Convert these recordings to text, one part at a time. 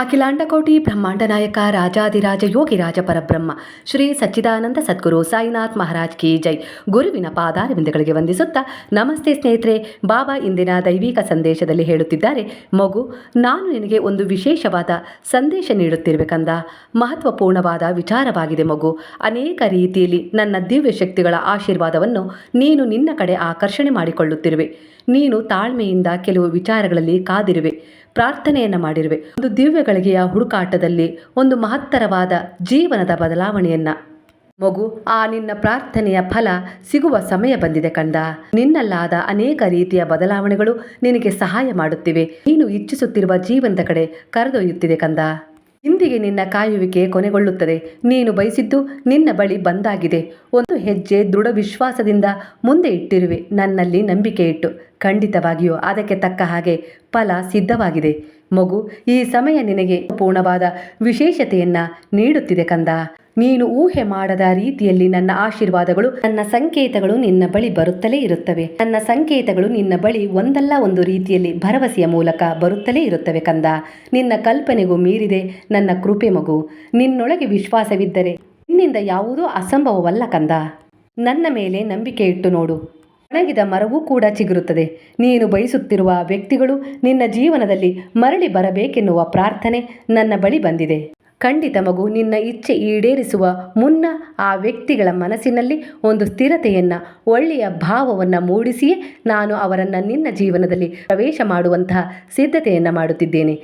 ಅಖಿಲಾಂಡಕೋಟಿ ಬ್ರಹ್ಮಾಂಡ ನಾಯಕ ರಾಜಾದಿರಾಜ ಯೋಗಿರಾಜ ಪರಬ್ರಹ್ಮ, ಶ್ರೀ ಸಚ್ಚಿದಾನಂದ ಸದ್ಗುರು ಸಾಯಿನಾಥ್ ಮಹಾರಾಜ್ ಕಿ ಜೈ. ಗುರುವಿನ ಪಾದಾರವಿಂದಗಳಿಗೆ ವಂದಿಸುತ್ತಾ ನಮಸ್ತೆ ಸ್ನೇಹಿತರೆ, ಬಾಬಾ ಇಂದಿನ ದೈವಿಕ ಸಂದೇಶದಲ್ಲಿ ಹೇಳುತ್ತಿದ್ದಾರೆ, ಮಗು, ನಾನು ನಿನಗೆ ಒಂದು ವಿಶೇಷವಾದ ಸಂದೇಶ ನೀಡುತ್ತಿರಬೇಕಂದ ಮಹತ್ವಪೂರ್ಣವಾದ ವಿಚಾರವಾಗಿದೆ ಮಗು, ಅನೇಕ ರೀತಿಯಲ್ಲಿ ನನ್ನ ದಿವ್ಯ ಶಕ್ತಿಗಳ ಆಶೀರ್ವಾದವನ್ನು ನೀನು ನಿನ್ನ ಕಡೆ ಆಕರ್ಷಣೆ ಮಾಡಿಕೊಳ್ಳುತ್ತಿರುವೆ. ನೀನು ತಾಳ್ಮೆಯಿಂದ ಕೆಲವು ವಿಚಾರಗಳಲ್ಲಿ ಕಾದಿರುವೆ, ಪ್ರಾರ್ಥನೆಯನ್ನು ಮಾಡಿರುವೆ. ಒಂದು ದಿವ್ಯಗಳಿಗೆಯ ಹುಡುಕಾಟದಲ್ಲಿ ಒಂದು ಮಹತ್ತರವಾದ ಜೀವನದ ಬದಲಾವಣೆಯನ್ನ. ಮಗು, ಆ ನಿನ್ನ ಪ್ರಾರ್ಥನೆಯ ಫಲ ಸಿಗುವ ಸಮಯ ಬಂದಿದೆ ಕಂದ ನಿನ್ನಲ್ಲಾದ ಅನೇಕ ರೀತಿಯ ಬದಲಾವಣೆಗಳು ನಿನಗೆ ಸಹಾಯ ಮಾಡುತ್ತಿವೆ. ನೀನು ಇಚ್ಛಿಸುತ್ತಿರುವ ಜೀವನದ ಕಡೆ ಕರೆದೊಯ್ಯುತ್ತಿದೆ ಕಂದ. ಇಂದಿಗೆ ನಿನ್ನ ಕಾಯುವಿಕೆ ಕೊನೆಗೊಳ್ಳುತ್ತದೆ. ನೀನು ಬಯಸಿದ್ದು ನಿನ್ನ ಬಳಿ ಬಂದಾಗಿದೆ. ಒಂದು ಹೆಜ್ಜೆ ದೃಢ ವಿಶ್ವಾಸದಿಂದ ಮುಂದೆ ಇಟ್ಟಿರುವೆ. ನನ್ನಲ್ಲಿ ನಂಬಿಕೆ ಇಟ್ಟು ಖಂಡಿತವಾಗಿಯೂ ಅದಕ್ಕೆ ತಕ್ಕ ಹಾಗೆ ಫಲ ಸಿದ್ಧವಾಗಿದೆ. ಮಗು, ಈ ಸಮಯ ನಿನಗೆ ಪೂರ್ಣವಾದ ವಿಶೇಷತೆಯನ್ನ ನೀಡುತ್ತಿದೆ ಕಂದ. ನೀನು ಊಹೆ ಮಾಡದ ರೀತಿಯಲ್ಲಿ ನನ್ನ ಆಶೀರ್ವಾದಗಳು, ನನ್ನ ಸಂಕೇತಗಳು ನಿನ್ನ ಬಳಿ ಬರುತ್ತಲೇ ಇರುತ್ತವೆ. ನನ್ನ ಸಂಕೇತಗಳು ನಿನ್ನ ಬಳಿ ಒಂದಲ್ಲ ಒಂದು ರೀತಿಯಲ್ಲಿ ಭರವಸೆಯ ಮೂಲಕ ಬರುತ್ತಲೇ ಇರುತ್ತವೆ ಕಂದ. ನಿನ್ನ ಕಲ್ಪನೆಗೂ ಮೀರಿದೆ ನನ್ನ ಕೃಪೆ ಮಗು. ನಿನ್ನೊಳಗೆ ವಿಶ್ವಾಸವಿದ್ದರೆ ನಿನ್ನಿಂದ ಯಾವುದೂ ಅಸಂಭವವಲ್ಲ ಕಂದ. ನನ್ನ ಮೇಲೆ ನಂಬಿಕೆ ಇಟ್ಟು ನೋಡು. ಒಣಗಿದ ಮರವೂ ಕೂಡ ಚಿಗುರುತ್ತದೆ. ನೀನು ಬಯಸುತ್ತಿರುವ ವ್ಯಕ್ತಿಗಳು ನಿನ್ನ ಜೀವನದಲ್ಲಿ ಮರಳಿ ಬರಬೇಕೆನ್ನುವ ಪ್ರಾರ್ಥನೆ ನನ್ನ ಬಳಿ ಬಂದಿದೆ. ಖಂಡಿತ ಮಗು, ನಿನ್ನ ಇಚ್ಛೆ ಈಡೇರಿಸುವ ಮುನ್ನ ಆ ವ್ಯಕ್ತಿಗಳ ಮನಸ್ಸಿನಲ್ಲಿ ಒಂದು ಸ್ಥಿರತೆಯನ್ನು, ಒಳ್ಳೆಯ ಭಾವವನ್ನು ಮೂಡಿಸಿಯೇ ನಾನು ಅವರನ್ನು ನಿನ್ನ ಜೀವನದಲ್ಲಿ ಪ್ರವೇಶ ಮಾಡುವಂತಹ ಸಿದ್ಧತೆಯನ್ನು ಮಾಡುತ್ತಿದ್ದೇನೆ.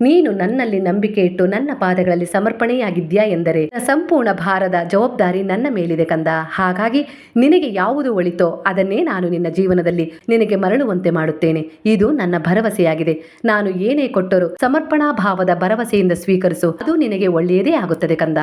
ನೀನು ನನ್ನಲ್ಲಿ ನಂಬಿಕೆ ಇಟ್ಟು ನನ್ನ ಪಾದಗಳಲ್ಲಿ ಸಮರ್ಪಣೆಯಾಗಿದ್ಯಾ ಎಂದರೆ, ಸಂಪೂರ್ಣ ಭಾರದ ಜವಾಬ್ದಾರಿ ನನ್ನ ಮೇಲಿದೆ ಕಂದ. ಹಾಗಾಗಿ ನಿನಗೆ ಯಾವುದು ಒಳಿತೋ ಅದನ್ನೇ ನಾನು ನಿನ್ನ ಜೀವನದಲ್ಲಿ ನಿನಗೆ ಮರಳುವಂತೆ ಮಾಡುತ್ತೇನೆ. ಇದು ನನ್ನ ಭರವಸೆಯಾಗಿದೆ. ನಾನು ಏನೇ ಕೊಟ್ಟರೂ ಸಮರ್ಪಣಾ ಭಾವದ ಭರವಸೆಯಿಂದ ಸ್ವೀಕರಿಸು. ಅದು ನಿನಗೆ ಒಳ್ಳೆಯದೇ ಆಗುತ್ತದೆ ಕಂದ.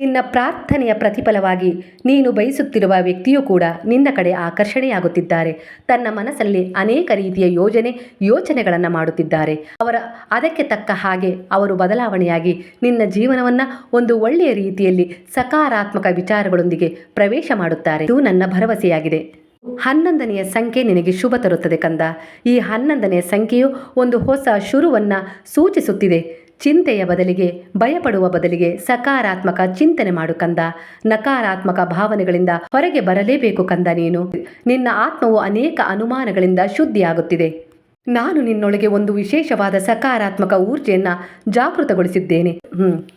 ನಿನ್ನ ಪ್ರಾರ್ಥನೆಯ ಪ್ರತಿಫಲವಾಗಿ ನೀನು ಬಯಸುತ್ತಿರುವ ವ್ಯಕ್ತಿಯೂ ಕೂಡ ನಿನ್ನ ಕಡೆ ಆಕರ್ಷಣೆಯಾಗುತ್ತಿದ್ದಾರೆ. ತನ್ನ ಮನಸ್ಸಲ್ಲಿ ಅನೇಕ ರೀತಿಯ ಯೋಜನೆ, ಯೋಚನೆಗಳನ್ನು ಮಾಡುತ್ತಿದ್ದಾರೆ. ಅವರ, ಅದಕ್ಕೆ ತಕ್ಕ ಹಾಗೆ ಅವರು ಬದಲಾವಣೆಯಾಗಿ ನಿನ್ನ ಜೀವನವನ್ನು ಒಂದು ಒಳ್ಳೆಯ ರೀತಿಯಲ್ಲಿ ಸಕಾರಾತ್ಮಕ ವಿಚಾರಗಳೊಂದಿಗೆ ಪ್ರವೇಶ ಮಾಡುತ್ತಾರೆ. ಇದು ನನ್ನ ಭರವಸೆಯಾಗಿದೆ. ಹನ್ನೊಂದನೆಯ ಸಂಖ್ಯೆ ನಿನಗೆ ಶುಭ ತರುತ್ತದೆ ಕಂದ. ಈ ಹನ್ನೊಂದನೆಯ ಸಂಖ್ಯೆಯು ಒಂದು ಹೊಸ ಶುರುವನ್ನು ಸೂಚಿಸುತ್ತಿದೆ. ಚಿಂತೆಯ ಬದಲಿಗೆ, ಭಯಪಡುವ ಬದಲಿಗೆ ಸಕಾರಾತ್ಮಕ ಚಿಂತನೆ ಮಾಡು ಕಂದ. ನಕಾರಾತ್ಮಕ ಭಾವನೆಗಳಿಂದ ಹೊರಗೆ ಬರಲೇಬೇಕು ಕಂದ ನೀನು. ನಿನ್ನ ಆತ್ಮವು ಅನೇಕ ಅನುಮಾನಗಳಿಂದ ಶುದ್ಧಿಯಾಗುತ್ತಿದೆ. ನಾನು ನಿನ್ನೊಳಗೆ ಒಂದು ವಿಶೇಷವಾದ ಸಕಾರಾತ್ಮಕ ಊರ್ಜೆಯನ್ನ ಜಾಗೃತಗೊಳಿಸಿದ್ದೇನೆ.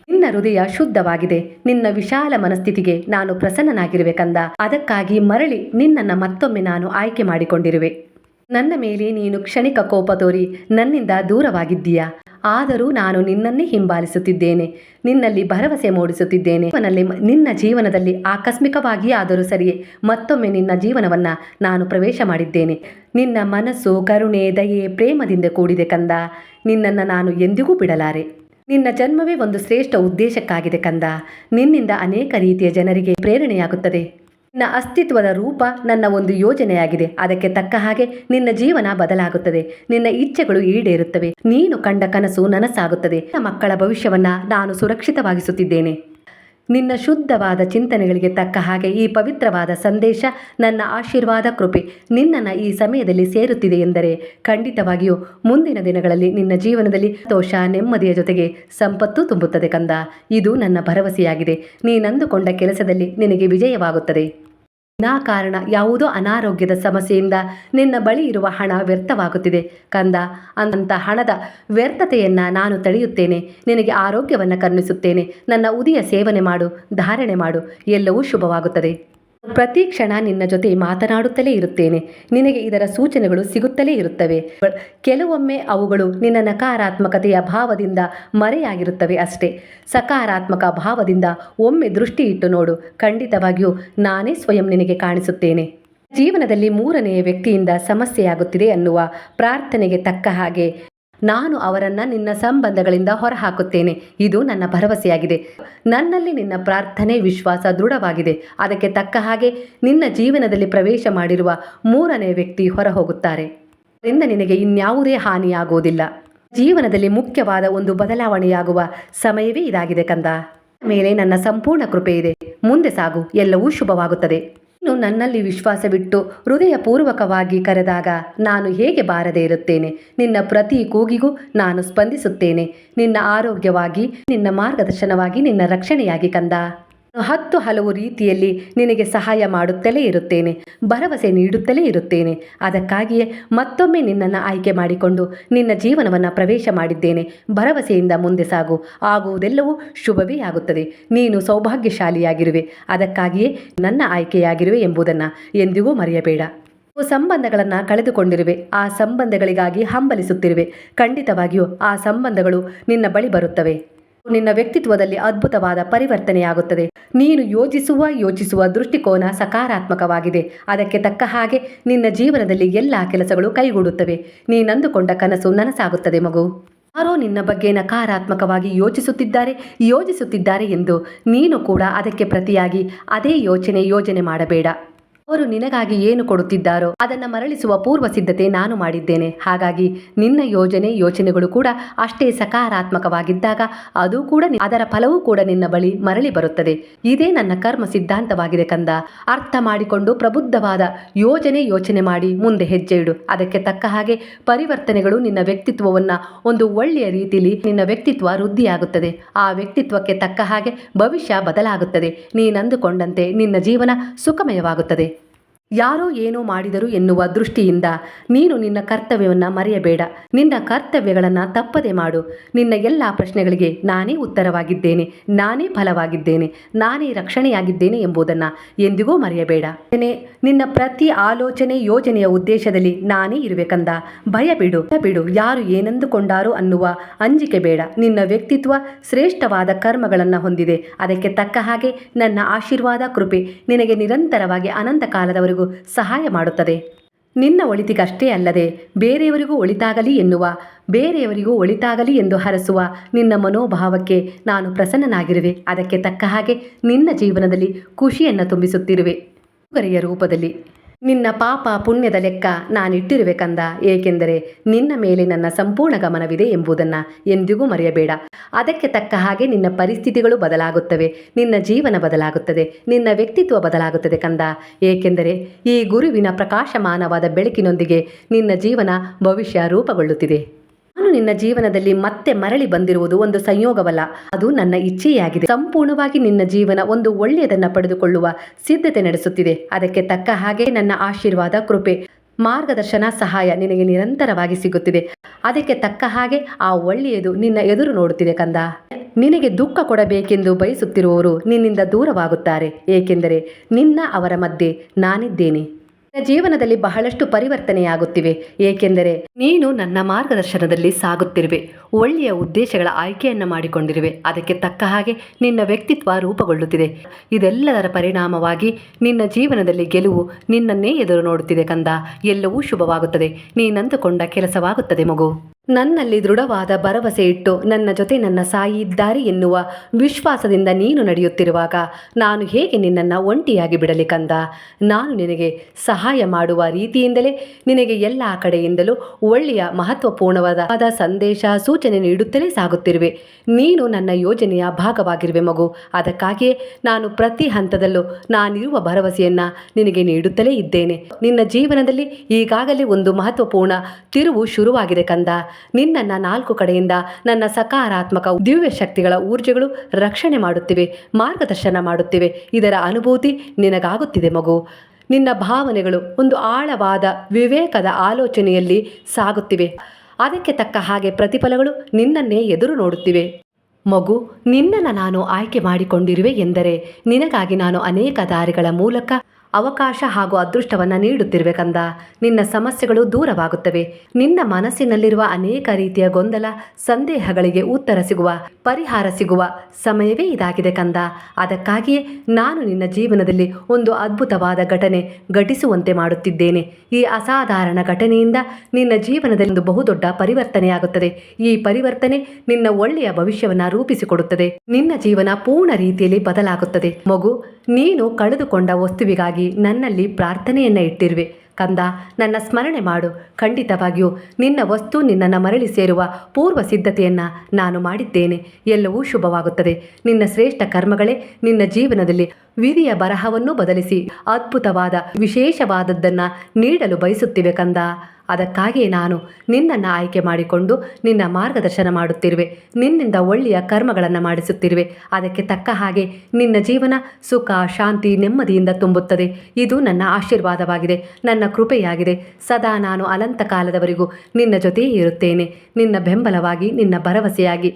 ನಿನ್ನ ಹೃದಯ ಶುದ್ಧವಾಗಿದೆ. ನಿನ್ನ ವಿಶಾಲ ಮನಸ್ಥಿತಿಗೆ ನಾನು ಪ್ರಸನ್ನನಾಗಿರುವೆ ಕಂದ. ಅದಕ್ಕಾಗಿ ಮರಳಿ ನಿನ್ನನ್ನು ಮತ್ತೊಮ್ಮೆ ನಾನು ಆಯ್ಕೆ ಮಾಡಿಕೊಂಡಿರುವೆ. ನನ್ನ ಮೇಲೆ ನೀನು ಕ್ಷಣಿಕ ಕೋಪ ತೋರಿ ನನ್ನಿಂದ ದೂರವಾಗಿದ್ದೀಯಾ? ಆದರೂ ನಾನು ನಿನ್ನನ್ನೇ ಹಿಂಬಾಲಿಸುತ್ತಿದ್ದೇನೆ. ನಿನ್ನಲ್ಲಿ ಭರವಸೆ ಮೂಡಿಸುತ್ತಿದ್ದೇನೆ. ಜೀವನದಲ್ಲಿ ನಿನ್ನ ಜೀವನದಲ್ಲಿ ಆಕಸ್ಮಿಕವಾಗಿ ಆದರೂ ಸರಿಯೇ, ಮತ್ತೊಮ್ಮೆ ನಿನ್ನ ಜೀವನವನ್ನು ನಾನು ಪ್ರವೇಶ ಮಾಡಿದ್ದೇನೆ. ನಿನ್ನ ಮನಸ್ಸು ಕರುಣೆ, ದಯೆ, ಪ್ರೇಮದಿಂದ ಕೂಡಿದೆ ಕಂದ. ನಿನ್ನನ್ನು ನಾನು ಎಂದಿಗೂ ಬಿಡಲಾರೆ. ನಿನ್ನ ಜನ್ಮವೇ ಒಂದು ಶ್ರೇಷ್ಠ ಉದ್ದೇಶಕ್ಕಾಗಿದೆ ಕಂದ. ನಿನ್ನಿಂದ ಅನೇಕ ರೀತಿಯ ಜನರಿಗೆ ಪ್ರೇರಣೆಯಾಗುತ್ತದೆ. ನಿನ್ನ ಅಸ್ತಿತ್ವದ ರೂಪ ನನ್ನ ಒಂದು ಯೋಜನೆಯಾಗಿದೆ. ಅದಕ್ಕೆ ತಕ್ಕ ಹಾಗೆ ನಿನ್ನ ಜೀವನ ಬದಲಾಗುತ್ತದೆ. ನಿನ್ನ ಇಚ್ಛೆಗಳು ಈಡೇರುತ್ತವೆ. ನೀನು ಕಂಡ ಕನಸು ನನಸಾಗುತ್ತದೆ. ಮಕ್ಕಳ ಭವಿಷ್ಯವನ್ನ ನಾನು ಸುರಕ್ಷಿತವಾಗಿಸುತ್ತಿದ್ದೇನೆ. ನಿನ್ನ ಶುದ್ಧವಾದ ಚಿಂತನೆಗಳಿಗೆ ತಕ್ಕ ಹಾಗೆ ಈ ಪವಿತ್ರವಾದ ಸಂದೇಶ ನನ್ನ ಆಶೀರ್ವಾದ ಕೃಪೆ ನಿನ್ನನ್ನು ಈ ಸಮಯದಲ್ಲಿ ಸೇರುತ್ತಿದೆ ಎಂದರೆ ಖಂಡಿತವಾಗಿಯೂ ಮುಂದಿನ ದಿನಗಳಲ್ಲಿ ನಿನ್ನ ಜೀವನದಲ್ಲಿ ದೋಷ ನೆಮ್ಮದಿಯ ಜೊತೆಗೆ ಸಂಪತ್ತು ತುಂಬುತ್ತದೆ ಕಂದ. ಇದು ನನ್ನ ಭರವಸೆಯಾಗಿದೆ. ನೀನಂದುಕೊಂಡ ಕೆಲಸದಲ್ಲಿ ನಿನಗೆ ವಿಜಯವಾಗುತ್ತದೆ. ಕಾರಣ ಯಾವುದೋ ಅನಾರೋಗ್ಯದ ಸಮಸ್ಯೆಯಿಂದ ನಿನ್ನ ಬಳಿ ಇರುವ ಹಣ ವ್ಯರ್ಥವಾಗುತ್ತಿದೆ. ಕಂದ ಅಂತ ಹಣದ ವ್ಯರ್ಥತೆಯನ್ನು ನಾನು ತಡೆಯುತ್ತೇನೆ. ನಿನಗೆ ಆರೋಗ್ಯವನ್ನು ಕರುಣಿಸುತ್ತೇನೆ. ನನ್ನ ಉದಿಯ ಸೇವನೆ ಮಾಡು, ಧಾರಣೆ ಮಾಡು. ಎಲ್ಲವೂ ಶುಭವಾಗುತ್ತದೆ. ಪ್ರತಿ ಕ್ಷಣ ನಿನ್ನ ಜೊತೆ ಮಾತನಾಡುತ್ತಲೇ ಇರುತ್ತೇನೆ. ನಿನಗೆ ಇದರ ಸೂಚನೆಗಳು ಸಿಗುತ್ತಲೇ ಇರುತ್ತವೆ. ಕೆಲವೊಮ್ಮೆ ಅವುಗಳು ನಿನ್ನ ನಕಾರಾತ್ಮಕತೆಯ ಭಾವದಿಂದ ಮರೆಯಾಗಿರುತ್ತವೆ ಅಷ್ಟೇ. ಸಕಾರಾತ್ಮಕ ಭಾವದಿಂದ ಒಮ್ಮೆ ದೃಷ್ಟಿ ಇಟ್ಟು ನೋಡು. ಖಂಡಿತವಾಗಿಯೂ ನಾನೇ ಸ್ವಯಂ ನಿನಗೆ ಕಾಣಿಸುತ್ತೇನೆ. ಜೀವನದಲ್ಲಿ ಮೂರನೆಯ ವ್ಯಕ್ತಿಯಿಂದ ಸಮಸ್ಯೆಯಾಗುತ್ತಿದೆ ಅನ್ನುವ ಪ್ರಾರ್ಥನೆಗೆ ತಕ್ಕ ಹಾಗೆ ನಾನು ಅವರನ್ನು ನಿನ್ನ ಸಂಬಂಧಗಳಿಂದ ಹೊರಹಾಕುತ್ತೇನೆ. ಇದು ನನ್ನ ಭರವಸೆಯಾಗಿದೆ. ನನ್ನಲ್ಲಿ ನಿನ್ನ ಪ್ರಾರ್ಥನೆ, ವಿಶ್ವಾಸ ದೃಢವಾಗಿದೆ. ಅದಕ್ಕೆ ತಕ್ಕ ಹಾಗೆ ನಿನ್ನ ಜೀವನದಲ್ಲಿ ಪ್ರವೇಶ ಮಾಡಿರುವ ಮೂರನೇ ವ್ಯಕ್ತಿ ಹೊರ ಹೋಗುತ್ತಾರೆ ಅದರಿಂದ ನಿನಗೆ ಇನ್ಯಾವುದೇ ಹಾನಿಯಾಗುವುದಿಲ್ಲ. ಜೀವನದಲ್ಲಿ ಮುಖ್ಯವಾದ ಒಂದು ಬದಲಾವಣೆಯಾಗುವ ಸಮಯವೇ ಇದಾಗಿದೆ ಕಂದ. ಮೇಲೆ ನನ್ನ ಸಂಪೂರ್ಣ ಕೃಪೆ ಇದೆ. ಮುಂದೆ ಸಾಗು. ಎಲ್ಲವೂ ಶುಭವಾಗುತ್ತದೆ. ನೀನು ನನ್ನಲ್ಲಿ ವಿಶ್ವಾಸವಿಟ್ಟು ಹೃದಯಪೂರ್ವಕವಾಗಿ ಕರೆದಾಗ ನಾನು ಹೇಗೆ ಬಾರದೇ ಇರುತ್ತೇನೆ? ನಿನ್ನ ಪ್ರತಿ ಕೂಗಿಗೂ ನಾನು ಸ್ಪಂದಿಸುತ್ತೇನೆ. ನಿನ್ನ ಆರೋಗ್ಯವಾಗಿ, ನಿನ್ನ ಮಾರ್ಗದರ್ಶನವಾಗಿ ನಿನ್ನ ರಕ್ಷಣೆಯಾಗಿ ಕಂದ. ಹತ್ತು ಹಲವು ರೀತಿಯಲ್ಲಿ ನಿನಗೆ ಸಹಾಯ ಮಾಡುತ್ತಲೇ ಇರುತ್ತೇನೆ, ಭರವಸೆ ನೀಡುತ್ತಲೇ ಇರುತ್ತೇನೆ. ಅದಕ್ಕಾಗಿಯೇ ಮತ್ತೊಮ್ಮೆ ನಿನ್ನನ್ನು ಆಯ್ಕೆ ಮಾಡಿಕೊಂಡು ನಿನ್ನ ಜೀವನವನ್ನು ಪ್ರವೇಶ ಮಾಡಿದ್ದೇನೆ. ಭರವಸೆಯಿಂದ ಮುಂದೆ ಸಾಗು, ಆಗುವುದೆಲ್ಲವೂ ಶುಭವೇ ಆಗುತ್ತದೆ. ನೀನು ಸೌಭಾಗ್ಯಶಾಲಿಯಾಗಿರುವೆ, ಅದಕ್ಕಾಗಿಯೇ ನನ್ನ ಆಯ್ಕೆಯಾಗಿರುವೆ ಎಂಬುದನ್ನು ಎಂದಿಗೂ ಮರೆಯಬೇಡ. ಸಂಬಂಧಗಳನ್ನು ಕಳೆದುಕೊಂಡಿರುವೆ, ಆ ಸಂಬಂಧಗಳಿಗಾಗಿ ಹಂಬಲಿಸುತ್ತಿರುವೆ. ಖಂಡಿತವಾಗಿಯೂ ಆ ಸಂಬಂಧಗಳು ನಿನ್ನ ಬಳಿ ಬರುತ್ತವೆ. ನಿನ್ನ ವ್ಯಕ್ತಿತ್ವದಲ್ಲಿ ಅದ್ಭುತವಾದ ಪರಿವರ್ತನೆಯಾಗುತ್ತದೆ. ನೀನು ಯೋಜಿಸುವ ಯೋಚಿಸುವ ದೃಷ್ಟಿಕೋನ ಸಕಾರಾತ್ಮಕವಾಗಿದೆ. ಅದಕ್ಕೆ ತಕ್ಕ ಹಾಗೆ ನಿನ್ನ ಜೀವನದಲ್ಲಿ ಎಲ್ಲ ಕೆಲಸಗಳು ಕೈಗೂಡುತ್ತವೆ. ನೀನಂದುಕೊಂಡ ಕನಸು ನನಸಾಗುತ್ತದೆ ಮಗು. ಯಾರೋ ನಿನ್ನ ಬಗ್ಗೆ ನಕಾರಾತ್ಮಕವಾಗಿ ಯೋಚಿಸುತ್ತಿದ್ದಾರೆ ಯೋಜಿಸುತ್ತಿದ್ದಾರೆ ಎಂದು ನೀನು ಕೂಡ ಅದಕ್ಕೆ ಪ್ರತಿಯಾಗಿ ಅದೇ ಯೋಚನೆ ಯೋಜನೆ ಮಾಡಬೇಡ. ಅವರು ನಿನಗಾಗಿ ಏನು ಕೊಡುತ್ತಿದ್ದಾರೋ ಅದನ್ನ ಮರಳಿಸುವ ಪೂರ್ವ ಸಿದ್ಧತೆ ನಾನು ಮಾಡಿದ್ದೇನೆ. ಹಾಗಾಗಿ ನಿನ್ನ ಯೋಜನೆ, ಯೋಚನೆಗಳು ಕೂಡ ಅಷ್ಟೇ ಸಕಾರಾತ್ಮಕವಾಗಿದ್ದಾಗ ಅದು ಕೂಡ ಅದರ ಫಲವೂ ಕೂಡ ನಿನ್ನ ಬಳಿ ಮರಳಿ ಬರುತ್ತದೆ. ಇದೇ ನನ್ನ ಕರ್ಮ ಸಿದ್ಧಾಂತವಾಗಿದೆ ಕಂದ. ಅರ್ಥ ಮಾಡಿಕೊಂಡು ಪ್ರಬುದ್ಧವಾದ ಯೋಜನೆ, ಯೋಚನೆ ಮಾಡಿ ಮುಂದೆ ಹೆಜ್ಜೆ ಇಡು ಅದಕ್ಕೆ ತಕ್ಕ ಹಾಗೆ ಪರಿವರ್ತನೆಗಳು ನಿನ್ನ ವ್ಯಕ್ತಿತ್ವವನ್ನ ಒಂದು ಒಳ್ಳೆಯ ರೀತಿಯಲ್ಲಿ ನಿನ್ನ ವ್ಯಕ್ತಿತ್ವ ವೃದ್ಧಿಯಾಗುತ್ತದೆ. ಆ ವ್ಯಕ್ತಿತ್ವಕ್ಕೆ ತಕ್ಕ ಹಾಗೆ ಭವಿಷ್ಯ ಬದಲಾಗುತ್ತದೆ. ನೀನಂದುಕೊಂಡಂತೆ ನಿನ್ನ ಜೀವನ ಸುಖಮಯವಾಗುತ್ತದೆ. ಯಾರೋ ಏನೋ ಮಾಡಿದರು ಎನ್ನುವ ದೃಷ್ಟಿಯಿಂದ ನೀನು ನಿನ್ನ ಕರ್ತವ್ಯವನ್ನು ಮರೆಯಬೇಡ. ನಿನ್ನ ಕರ್ತವ್ಯಗಳನ್ನು ತಪ್ಪದೆ ಮಾಡು. ನಿನ್ನ ಎಲ್ಲ ಪ್ರಶ್ನೆಗಳಿಗೆ ನಾನೇ ಉತ್ತರವಾಗಿದ್ದೇನೆ. ನಾನೇ ಫಲವಾಗಿದ್ದೇನೆ. ನಾನೇ ರಕ್ಷಣೆಯಾಗಿದ್ದೇನೆ ಎಂಬುದನ್ನು ಎಂದಿಗೂ ಮರೆಯಬೇಡ. ನಿನ್ನ ಪ್ರತಿ ಆಲೋಚನೆ, ಯೋಜನೆಯ ಉದ್ದೇಶದಲ್ಲಿ ನಾನೇ ಇರಬೇಕಂದ ಕಂದ ಭಯ ಬಿಡು ಬಿಡು ಯಾರು ಏನೆಂದುಕೊಂಡಾರೋ ಅನ್ನುವ ಅಂಜಿಕೆ ಬೇಡ. ನಿನ್ನ ವ್ಯಕ್ತಿತ್ವ ಶ್ರೇಷ್ಠವಾದ ಕರ್ಮಗಳನ್ನು ಹೊಂದಿದೆ. ಅದಕ್ಕೆ ತಕ್ಕ ಹಾಗೆ ನನ್ನ ಆಶೀರ್ವಾದ, ಕೃಪೆ ನಿನಗೆ ನಿರಂತರವಾಗಿ ಅನಂತ ಕಾಲದವರೆಗೂ ಸಹಾಯ ಮಾಡುತ್ತದೆ. ನಿನ್ನ ಒಳಿತಿಗಷ್ಟೇ ಅಲ್ಲದೆ ಬೇರೆಯವರಿಗೂ ಒಳಿತಾಗಲಿ ಎನ್ನುವ, ಬೇರೆಯವರಿಗೂ ಒಳಿತಾಗಲಿ ಎಂದು ಹರಸುವ ನಿನ್ನ ಮನೋಭಾವಕ್ಕೆ ನಾನು ಪ್ರಸನ್ನನಾಗಿರುವೆ. ಅದಕ್ಕೆ ತಕ್ಕ ಹಾಗೆ ನಿನ್ನ ಜೀವನದಲ್ಲಿ ಖುಷಿಯನ್ನು ತುಂಬಿಸುತ್ತಿರುವೆ. ಉಡುಗೊರೆಯ ರೂಪದಲ್ಲಿ ನಿನ್ನ ಪಾಪ ಪುಣ್ಯದ ಲೆಕ್ಕ ನಾನಿಟ್ಟಿರುವೆ ಕಂದ ಏಕೆಂದರೆ ನಿನ್ನ ಮೇಲೆ ನನ್ನ ಸಂಪೂರ್ಣ ಗಮನವಿದೆ ಎಂಬುದನ್ನು ಎಂದಿಗೂ ಮರೆಯಬೇಡ. ಅದಕ್ಕೆ ತಕ್ಕ ಹಾಗೆ ನಿನ್ನ ಪರಿಸ್ಥಿತಿಗಳು ಬದಲಾಗುತ್ತವೆ. ನಿನ್ನ ಜೀವನ ಬದಲಾಗುತ್ತದೆ. ನಿನ್ನ ವ್ಯಕ್ತಿತ್ವ ಬದಲಾಗುತ್ತದೆ ಕಂದ. ಏಕೆಂದರೆ ಈ ಗುರುವಿನ ಪ್ರಕಾಶಮಾನವಾದ ಬೆಳಕಿನೊಂದಿಗೆ ನಿನ್ನ ಜೀವನ ಭವಿಷ್ಯ ರೂಪುಗೊಳ್ಳುತ್ತಿದೆ. ನಿನ್ನ ಜೀವನದಲ್ಲಿ ಮತ್ತೆ ಮರಳಿ ಬಂದಿರುವುದು ಒಂದು ಸಂಯೋಗವಲ್ಲ. ಅದು ನನ್ನ ಇಚ್ಛೆಯಾಗಿದೆ. ಸಂಪೂರ್ಣವಾಗಿ ನಿನ್ನ ಜೀವನ ಒಂದು ಒಳ್ಳೆಯದನ್ನ ಪಡೆದುಕೊಳ್ಳುವ ಸಿದ್ಧತೆ ನಡೆಸುತ್ತಿದೆ. ಅದಕ್ಕೆ ತಕ್ಕ ಹಾಗೆ ನನ್ನ ಆಶೀರ್ವಾದ, ಕೃಪೆ, ಮಾರ್ಗದರ್ಶನ, ಸಹಾಯ ನಿನಗೆ ನಿರಂತರವಾಗಿ ಸಿಗುತ್ತಿದೆ. ಅದಕ್ಕೆ ತಕ್ಕ ಹಾಗೆ ಆ ಒಳ್ಳೆಯದು ನಿನ್ನ ಎದುರು ನೋಡುತ್ತಿದೆ ಕಂದ. ನಿನಗೆ ದುಃಖ ಕೊಡಬೇಕೆಂದು ಬಯಸುತ್ತಿರುವವರು ನಿನ್ನಿಂದ ದೂರವಾಗುತ್ತಾರೆ. ಏಕೆಂದರೆ ನಿನ್ನ ಅವರ ಮಧ್ಯೆ ನಾನಿದ್ದೇನೆ. ಜೀವನದಲ್ಲಿ ಬಹಳಷ್ಟು ಪರಿವರ್ತನೆಯಾಗುತ್ತಿವೆ, ಏಕೆಂದರೆ ನೀನು ನನ್ನ ಮಾರ್ಗದರ್ಶನದಲ್ಲಿ ಸಾಗುತ್ತಿರುವೆ. ಒಳ್ಳೆಯ ಉದ್ದೇಶಗಳ ಆಯ್ಕೆಯನ್ನು ಮಾಡಿಕೊಂಡಿರುವೆ. ಅದಕ್ಕೆ ತಕ್ಕ ಹಾಗೆ ನಿನ್ನ ವ್ಯಕ್ತಿತ್ವ ರೂಪುಗೊಳ್ಳುತ್ತಿದೆ. ಇದೆಲ್ಲದರ ಪರಿಣಾಮವಾಗಿ ನಿನ್ನ ಜೀವನದಲ್ಲಿ ಗೆಲುವು ನಿನ್ನನ್ನೇ ಎದುರು ನೋಡುತ್ತಿದೆ ಕಂದ. ಎಲ್ಲವೂ ಶುಭವಾಗುತ್ತದೆ. ನೀನಂದುಕೊಂಡ ಕೆಲಸವಾಗುತ್ತದೆ ಮಗು. ನನ್ನಲ್ಲಿ ದೃಢವಾದ ಭರವಸೆ ಇಟ್ಟು ನನ್ನ ಜೊತೆ ನನ್ನ ಸಾಯಿ ಇದ್ದಾರೆ ಎನ್ನುವ ವಿಶ್ವಾಸದಿಂದ ನೀನು ನಡೆಯುತ್ತಿರುವಾಗ ನಾನು ಹೇಗೆ ನಿನ್ನನ್ನು ಒಂಟಿಯಾಗಿ ಬಿಡಲಿ ಕಂದ? ನಾನು ನಿನಗೆ ಸಹಾಯ ಮಾಡುವ ರೀತಿಯಿಂದಲೇ ನಿನಗೆ ಎಲ್ಲ ಕಡೆಯಿಂದಲೂ ಒಳ್ಳೆಯ ಮಹತ್ವಪೂರ್ಣವಾದ ಸಂದೇಶ ಸೂಚನೆ ನೀಡುತ್ತಲೇ ಸಾಗುತ್ತಿರುವೆ. ನೀನು ನನ್ನ ಯೋಜನೆಯ ಭಾಗವಾಗಿರುವೆ ಮಗು. ಅದಕ್ಕಾಗಿಯೇ ನಾನು ಪ್ರತಿ ಹಂತದಲ್ಲೂ ನಾನಿರುವ ಭರವಸೆಯನ್ನು ನಿನಗೆ ನೀಡುತ್ತಲೇ ಇದ್ದೇನೆ. ನಿನ್ನ ಜೀವನದಲ್ಲಿ ಈಗಾಗಲೇ ಒಂದು ಮಹತ್ವಪೂರ್ಣ ತಿರುವು ಶುರುವಾಗಿದೆ ಕಂದ. ನಿನ್ನನ್ನು ನಾಲ್ಕು ಕಡೆಯಿಂದ ನನ್ನ ಸಕಾರಾತ್ಮಕ ದಿವ್ಯ ಶಕ್ತಿಗಳ ಊರ್ಜೆಗಳು ರಕ್ಷಣೆ ಮಾಡುತ್ತಿವೆ, ಮಾರ್ಗದರ್ಶನ ಮಾಡುತ್ತಿವೆ. ಇದರ ಅನುಭೂತಿ ನಿನಗಾಗುತ್ತಿದೆ ಮಗು. ನಿನ್ನ ಭಾವನೆಗಳು ಒಂದು ಆಳವಾದ ವಿವೇಕದ ಆಲೋಚನೆಯಲ್ಲಿ ಸಾಗುತ್ತಿವೆ. ಅದಕ್ಕೆ ತಕ್ಕ ಹಾಗೆ ಪ್ರತಿಫಲಗಳು ನಿನ್ನನ್ನೇ ಎದುರು ನೋಡುತ್ತಿವೆ. ಮಗು, ನಿನ್ನನ್ನು ನಾನು ಆಯ್ಕೆ ಮಾಡಿಕೊಂಡಿರುವೆ ಎಂದರೆ ನಿನಗಾಗಿ ನಾನು ಅನೇಕ ದಾರಿಗಳ ಮೂಲಕ ಅವಕಾಶ ಹಾಗೂ ಅದೃಷ್ಟವನ್ನು ನೀಡುತ್ತಿರುವೆ ಕಂದ. ನಿನ್ನ ಸಮಸ್ಯೆಗಳು ದೂರವಾಗುತ್ತವೆ. ನಿನ್ನ ಮನಸ್ಸಿನಲ್ಲಿರುವ ಅನೇಕ ರೀತಿಯ ಗೊಂದಲ ಸಂದೇಹಗಳಿಗೆ ಉತ್ತರ ಸಿಗುವ, ಪರಿಹಾರ ಸಿಗುವ ಸಮಯವೇ ಇದಾಗಿದೆ ಕಂದ. ಅದಕ್ಕಾಗಿಯೇ ನಾನು ನಿನ್ನ ಜೀವನದಲ್ಲಿ ಒಂದು ಅದ್ಭುತವಾದ ಘಟನೆ ಘಟಿಸುವಂತೆ ಮಾಡುತ್ತಿದ್ದೇನೆ. ಈ ಅಸಾಧಾರಣ ಘಟನೆಯಿಂದ ನಿನ್ನ ಜೀವನದಲ್ಲಿ ಒಂದು ಬಹುದೊಡ್ಡ ಪರಿವರ್ತನೆಯಾಗುತ್ತದೆ. ಈ ಪರಿವರ್ತನೆ ನಿನ್ನ ಒಳ್ಳೆಯ ಭವಿಷ್ಯವನ್ನು ರೂಪಿಸಿಕೊಡುತ್ತದೆ. ನಿನ್ನ ಜೀವನ ಪೂರ್ಣ ರೀತಿಯಲ್ಲಿ ಬದಲಾಗುತ್ತದೆ. ಮಗು, ನೀನು ಕಳೆದುಕೊಂಡ ವಸ್ತುವಿಗಾಗಿ ನನ್ನಲ್ಲಿ ಪ್ರಾರ್ಥನೆಯನ್ನ ಇಟ್ಟಿರುವೆ. ಕಂದ, ನನ್ನ ಸ್ಮರಣೆ ಮಾಡು. ಖಂಡಿತವಾಗಿಯೂ ನಿನ್ನ ವಸ್ತು ನಿನ್ನನ್ನು ಮರಳಿ ಸೇರುವ ಪೂರ್ವ ಸಿದ್ಧತೆಯನ್ನು ನಾನು ಮಾಡಿದ್ದೇನೆ. ಎಲ್ಲವೂ ಶುಭವಾಗುತ್ತದೆ. ನಿನ್ನ ಶ್ರೇಷ್ಠ ಕರ್ಮಗಳೇ ನಿನ್ನ ಜೀವನದಲ್ಲಿ ವಿರಿಯ ಬರಹವನ್ನು ಬದಲಿಸಿ ಅದ್ಭುತವಾದ ವಿಶೇಷವಾದದ್ದನ್ನು ನೀಡಲು ಬಯಸುತ್ತಿವೆ ಕಂದ. ಅದಕ್ಕಾಗಿಯೇ ನಾನು ನಿನ್ನನ್ನು ಆಯ್ಕೆ ಮಾಡಿಕೊಂಡು ನಿನ್ನ ಮಾರ್ಗದರ್ಶನ ಮಾಡುತ್ತಿರುವೆ. ನಿನ್ನಿಂದ ಒಳ್ಳೆಯ ಕರ್ಮಗಳನ್ನು ಮಾಡಿಸುತ್ತಿರುವೆ. ಅದಕ್ಕೆ ತಕ್ಕ ಹಾಗೆ ನಿನ್ನ ಜೀವನ ಸುಖ, ಶಾಂತಿ, ನೆಮ್ಮದಿಯಿಂದ ತುಂಬುತ್ತದೆ. ಇದು ನನ್ನ ಆಶೀರ್ವಾದವಾಗಿದೆ. ನನ್ನ ಕೃಪೆಯಾಗಿದೆ. ಸದಾ ನಾನು ಅನಂತ ಕಾಲದವರೆಗೂ ನಿನ್ನ ಜೊತೆಯೇ ಇರುತ್ತೇನೆ. ನಿನ್ನ ಬೆಂಬಲವಾಗಿ, ನಿನ್ನ ಭರವಸೆಯಾಗಿ